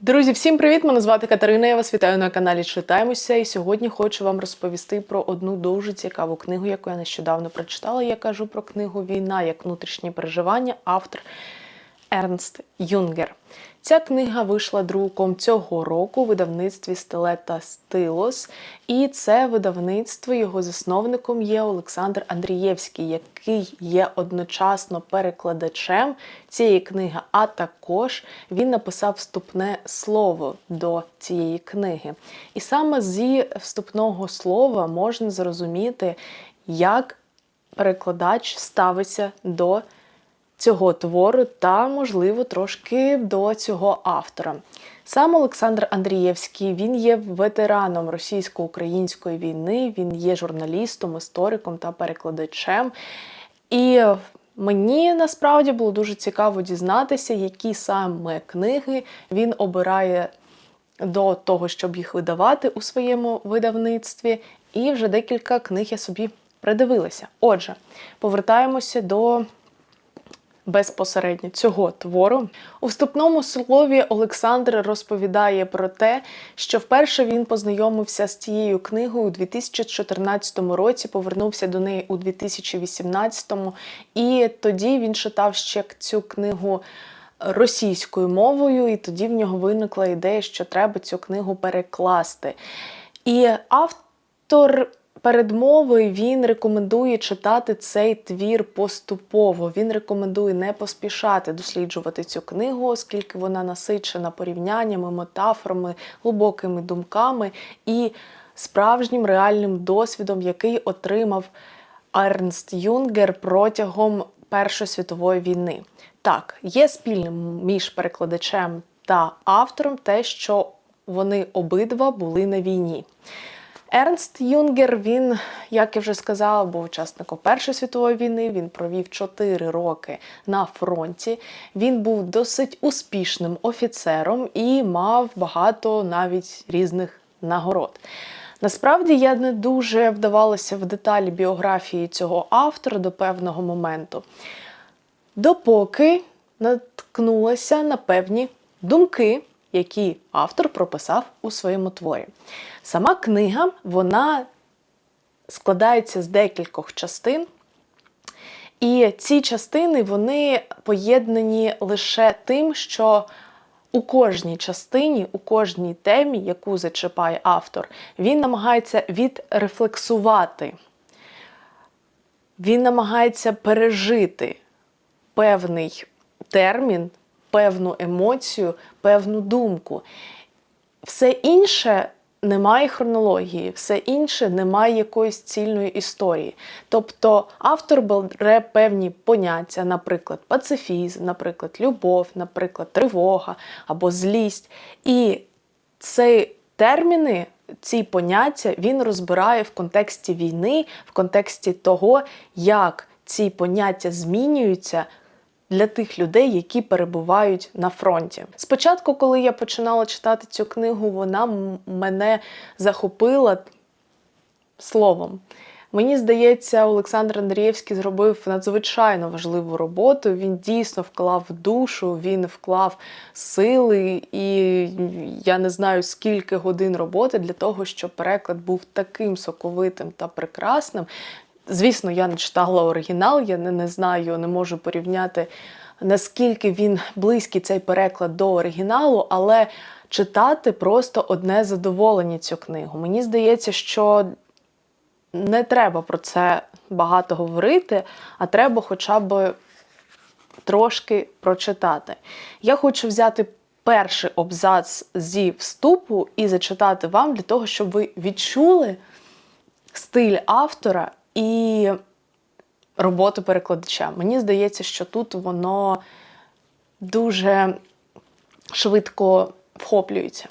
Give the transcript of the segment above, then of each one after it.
Друзі, всім привіт! Мене звати Катерина. Я вас вітаю на каналі Читаємося. І сьогодні хочу вам розповісти про одну дуже цікаву книгу, яку я нещодавно прочитала. Я кажу про книгу Війна як внутрішні переживання, автор Ернст Юнгер. Ця книга вийшла друком цього року у видавництві Стилета Стилос, і це видавництво його засновником є Олександр Андрієвський, який є одночасно перекладачем цієї книги, а також він написав вступне слово до цієї книги. І саме зі вступного слова можна зрозуміти, як перекладач ставиться до цього твору та, можливо, трошки до цього автора. Сам Олександр Андрієвський він є ветераном російсько-української війни, він є журналістом, істориком та перекладачем. І мені насправді було дуже цікаво дізнатися, які саме книги він обирає до того, щоб їх видавати у своєму видавництві. І вже декілька книг я собі придивилася. Отже, повертаємося до безпосередньо цього твору. У вступному слові Олександр розповідає про те, що вперше він познайомився з цією книгою у 2014 році, повернувся до неї у 2018, і тоді він читав ще цю книгу. Російською мовою, і тоді в нього виникла ідея, що треба цю книгу перекласти. І автор передмови він рекомендує читати цей твір поступово. Він рекомендує не поспішати досліджувати цю книгу, оскільки вона насичена порівняннями, метафорами, глибокими думками і справжнім реальним досвідом, який отримав Ернст Юнгер протягом Першої світової війни. Так, є спільним між перекладачем та автором те, що вони обидва були на війні. Ернст Юнгер, він, як я вже сказала, був учасником Першої світової війни. Він провів 4 роки на фронті. Він був досить успішним офіцером і мав багато навіть різних нагород. Насправді я не дуже вдавалася в деталі біографії цього автора до певного моменту, допоки наткнулася на певні думки які автор прописав у своєму творі. Сама книга вона складається з декількох частин. І ці частини вони поєднані лише тим, що у кожній частині, у кожній темі, яку зачіпає автор, він намагається відрефлексувати, він намагається пережити певний термін, певну емоцію, певну думку. Все інше немає хронології, все інше немає якоїсь цільної історії. Тобто автор бере певні поняття, наприклад, пацифізм, наприклад, любов, наприклад, тривога або злість. І ці терміни. Ці поняття він розбирає в контексті війни, в контексті того, як ці поняття змінюються для тих людей, які перебувають на фронті. Спочатку, коли я починала читати цю книгу, вона мене захопила словом. Мені здається, Олександр Андрієвський зробив надзвичайно важливу роботу. Він дійсно вклав душу, він вклав сили, і я не знаю скільки годин роботи для того, щоб переклад був таким соковитим та прекрасним. Звісно, я не читала оригінал, я не, не знаю, не можу порівняти, наскільки він близький цей переклад до оригіналу, але читати просто одне задоволення цю книгу. Мені здається, що не треба про це багато говорити, а треба хоча б трошки прочитати. Я хочу взяти перший абзац зі вступу і зачитати вам для того, щоб ви відчули стиль автора і роботу перекладача. Мені здається, що тут воно дуже швидко вхоплюється.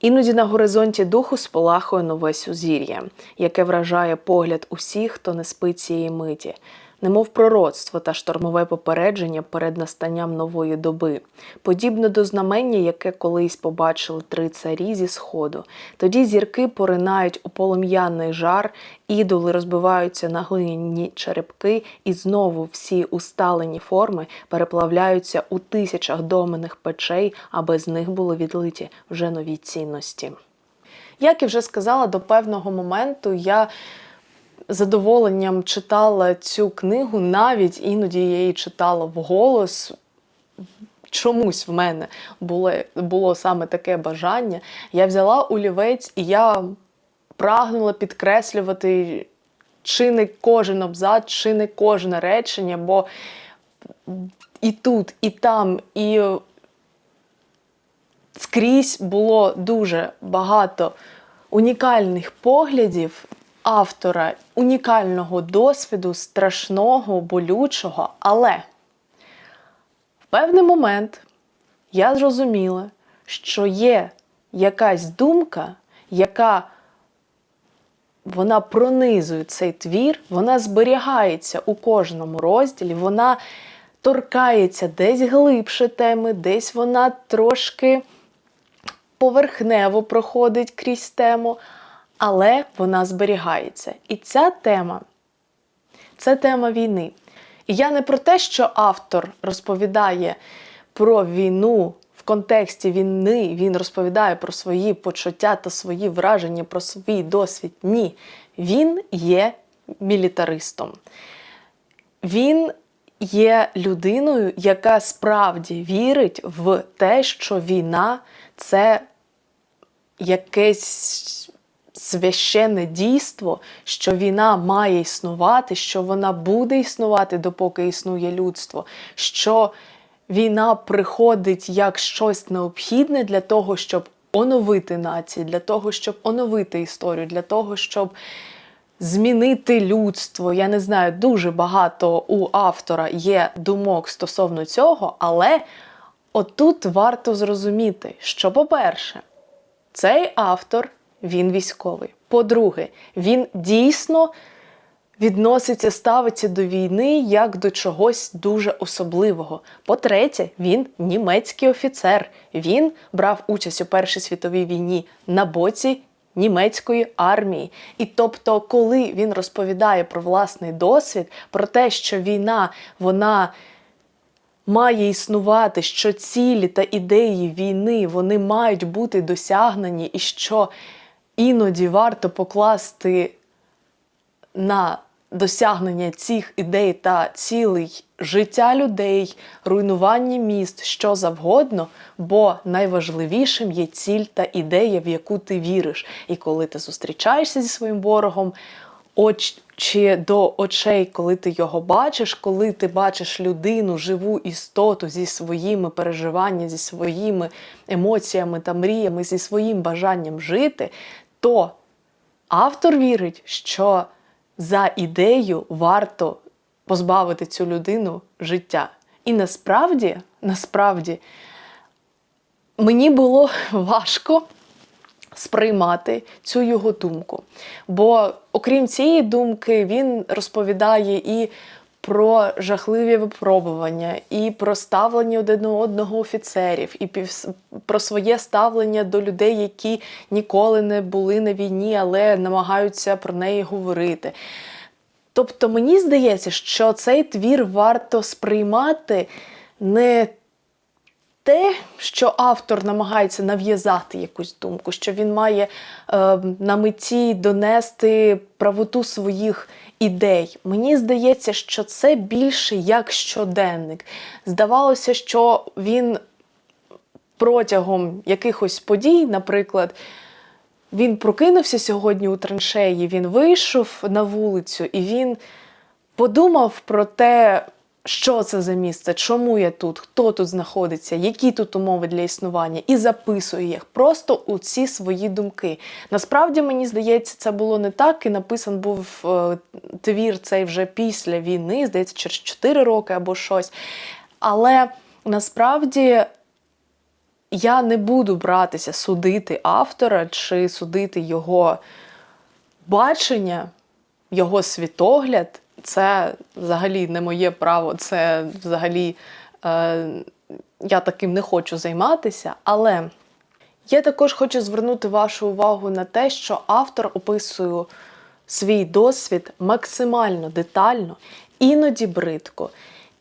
Іноді на горизонті духу спалахує нове сузір'я, яке вражає погляд усіх, хто не спить цієї миті. Немов пророцтво та штормове попередження перед настанням нової доби, подібно до знамення, яке колись побачили три царі зі сходу. Тоді зірки поринають у полум'яний жар, ідоли розбиваються на глиняні черепки, і знову всі усталені форми переплавляються у тисячах доменних печей, аби з них були відлиті вже нові цінності. Як і вже сказала, до певного моменту я задоволенням читала цю книгу, навіть іноді я її читала вголос. Чомусь в мене було, було саме таке бажання. Я взяла олівець і я прагнула підкреслювати чи не кожен абзац, чи не кожне речення, бо і тут, і там, і скрізь було дуже багато унікальних поглядів автора, унікального досвіду, страшного, болючого. Але в певний момент я зрозуміла, що є якась думка, яка вона пронизує цей твір, вона зберігається у кожному розділі, вона торкається десь глибше теми, десь вона трошки поверхнево проходить крізь тему, але вона зберігається. І ця тема це тема війни. І я не про те, що автор розповідає про війну в контексті війни, він розповідає про свої почуття та свої враження, про свій досвід. Ні. Він є мілітаристом. Він є людиною, яка справді вірить в те, що війна це якесь священне дійство, що війна має існувати, що вона буде існувати, допоки існує людство, що війна приходить як щось необхідне для того, щоб оновити нації, для того, щоб оновити історію, для того, щоб змінити людство. Я не знаю, дуже багато у автора є думок стосовно цього, але отут варто зрозуміти, що, по-перше, цей автор він військовий. По-друге, він дійсно відноситься, ставиться до війни як до чогось дуже особливого. По-третє, він німецький офіцер. Він брав участь у Першій світовій війні на боці німецької армії. І тобто, коли він розповідає про власний досвід, про те, що війна вона має існувати, що цілі та ідеї війни вони мають бути досягнені, і що іноді варто покласти на досягнення цих ідей та цілей життя людей, руйнування міст, що завгодно, бо найважливішим є ціль та ідея, в яку ти віриш. І коли ти зустрічаєшся зі своїм ворогом, очі до очей, коли ти його бачиш, коли ти бачиш людину, живу істоту зі своїми переживаннями, зі своїми емоціями та мріями, зі своїм бажанням жити, то автор вірить, що за ідею варто позбавити цю людину життя. І насправді, насправді, мені було важко сприймати цю його думку. Бо, окрім цієї думки, він розповідає і про жахливі випробування, і про ставлення один одного офіцерів, і про своє ставлення до людей, які ніколи не були на війні, але намагаються про неї говорити. Тобто мені здається, що цей твір варто сприймати не те, що автор намагається нав'язати якусь думку, що він має е, на меті донести правоту своїх ідей. Мені здається, що це більше як щоденник. Здавалося, що він протягом якихось подій, наприклад, він прокинувся сьогодні у траншеї, він вийшов на вулицю і він подумав про те, що це за місце, чому я тут, хто тут знаходиться, які тут умови для існування, і записує їх просто у ці свої думки. Насправді, мені здається, це було не так, і написан був е, твір цей вже після війни, здається, через 4 роки або щось. Але насправді. Я не буду братися судити автора чи судити його бачення, його світогляд це взагалі не моє право, це взагалі е, я таким не хочу займатися. Але я також хочу звернути вашу увагу на те, що автор описує свій досвід максимально детально, іноді бридко,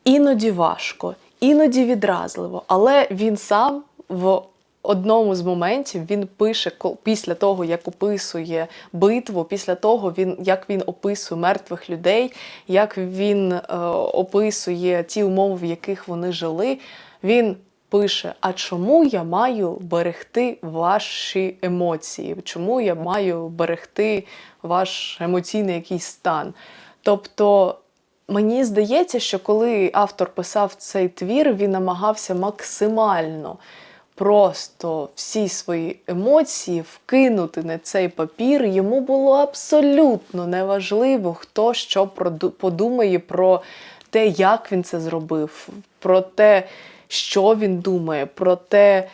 іноді важко, іноді відразливо. Але він сам в одному з моментів він пише після того, як описує битву, після того, він, як він описує мертвих людей, як він е, описує ті умови, в яких вони жили. Він пише: А чому я маю берегти ваші емоції? Чому я маю берегти ваш емоційний якийсь стан? Тобто. Мені здається, що коли автор писав цей твір, він намагався максимально просто всі свої емоції вкинути на цей папір. Йому було абсолютно неважливо, хто що подумає про те, як він це зробив, про те, що він думає, про те,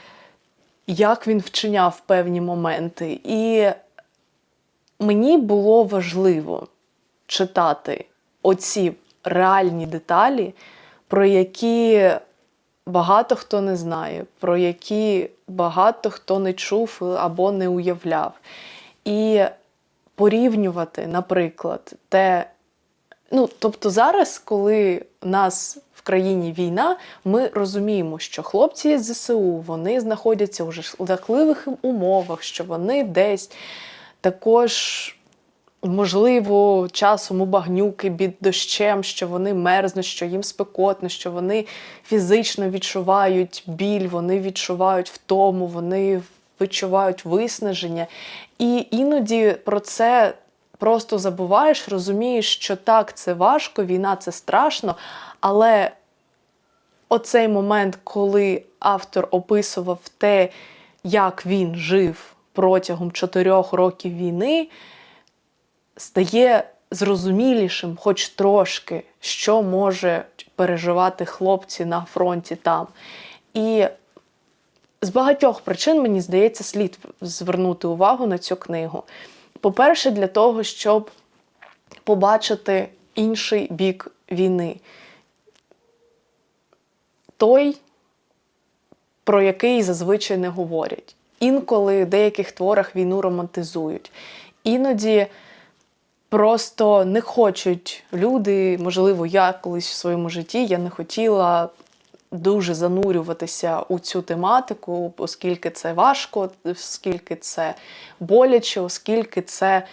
як він вчиняв певні моменти. І мені було важливо читати оці реальні деталі, про які багато хто не знає, про які багато хто не чув або не уявляв. І порівнювати, наприклад, те. Ну, тобто зараз, коли нас в країні війна, ми розуміємо, що хлопці з ЗСУ вони знаходяться у жахливих умовах, що вони десь також можливо, часом у багнюки під дощем, що вони мерзнуть, що їм спекотно, що вони фізично відчувають біль, вони відчувають втому, вони відчувають виснаження. І іноді про це просто забуваєш, розумієш, що так, це важко, війна це страшно, але оцей момент, коли автор описував те, як він жив протягом чотирьох років війни, стає зрозумілішим, хоч трошки, що можуть переживати хлопці на фронті там. І з багатьох причин, мені здається, слід звернути увагу на цю книгу. По-перше, для того, щоб побачити інший бік війни. Той, про який зазвичай не говорять. Інколи в деяких творах війну романтизують. Іноді просто не хочуть люди, можливо, я колись в своєму житті я не хотіла дуже занурюватися у цю тематику, оскільки це важко, оскільки це боляче, оскільки це.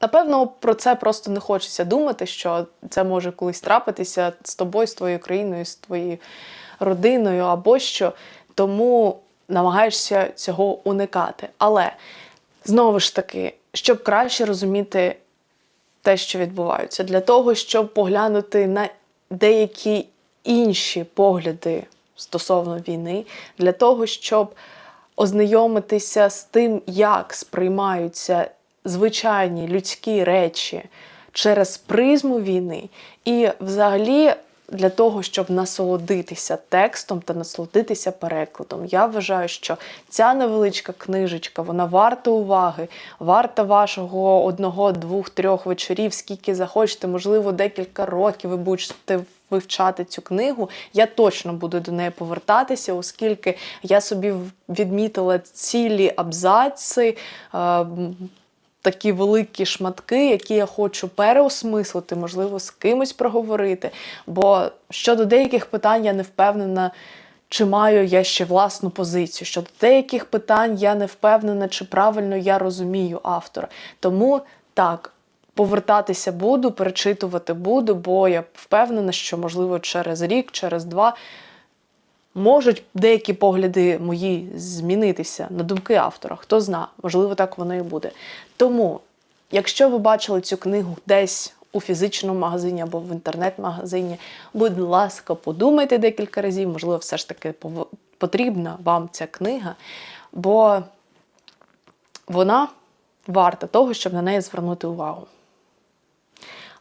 Напевно, про це просто не хочеться думати, що це може колись трапитися з тобою, з твоєю країною, з твоєю родиною або що. Тому намагаєшся цього уникати. Але знову ж таки, щоб краще розуміти те, що відбувається, для того, щоб поглянути на деякі інші погляди стосовно війни, для того, щоб ознайомитися з тим, як сприймаються звичайні людські речі через призму війни, і взагалі. Для того, щоб насолодитися текстом та насолодитися перекладом. Я вважаю, що ця невеличка книжечка, вона варта уваги, варта вашого одного, двох, трьох вечорів, скільки захочете, можливо, декілька років ви будете вивчати цю книгу. Я точно буду до неї повертатися, оскільки я собі відмітила цілі абзаци. Такі великі шматки, які я хочу переосмислити, можливо, з кимось проговорити. Бо щодо деяких питань я не впевнена, чи маю я ще власну позицію. Щодо деяких питань я не впевнена, чи правильно я розумію автора. Тому так. Повертатися буду, перечитувати буду, бо я впевнена, що, можливо, через рік, через два можуть деякі погляди мої змінитися на думки автора. Хто зна, можливо, так воно і буде. Тому, якщо ви бачили цю книгу десь у фізичному магазині або в інтернет-магазині, будь ласка, подумайте декілька разів, можливо, все ж таки потрібна вам ця книга, бо вона варта того, щоб на неї звернути увагу.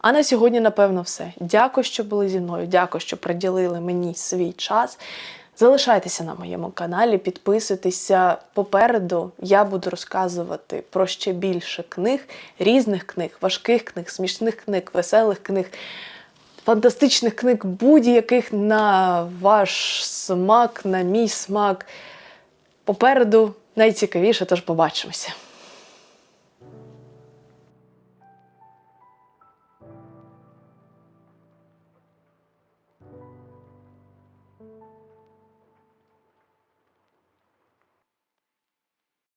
А на сьогодні, напевно, все. Дякую, що були зі мною. Дякую, що приділили мені свій час. Залишайтеся на моєму каналі, підписуйтеся. Попереду я буду розказувати про ще більше книг, різних книг, важких книг, смішних книг, веселих книг, фантастичних книг, будь-яких на ваш смак, на мій смак. Попереду найцікавіше, тож побачимося.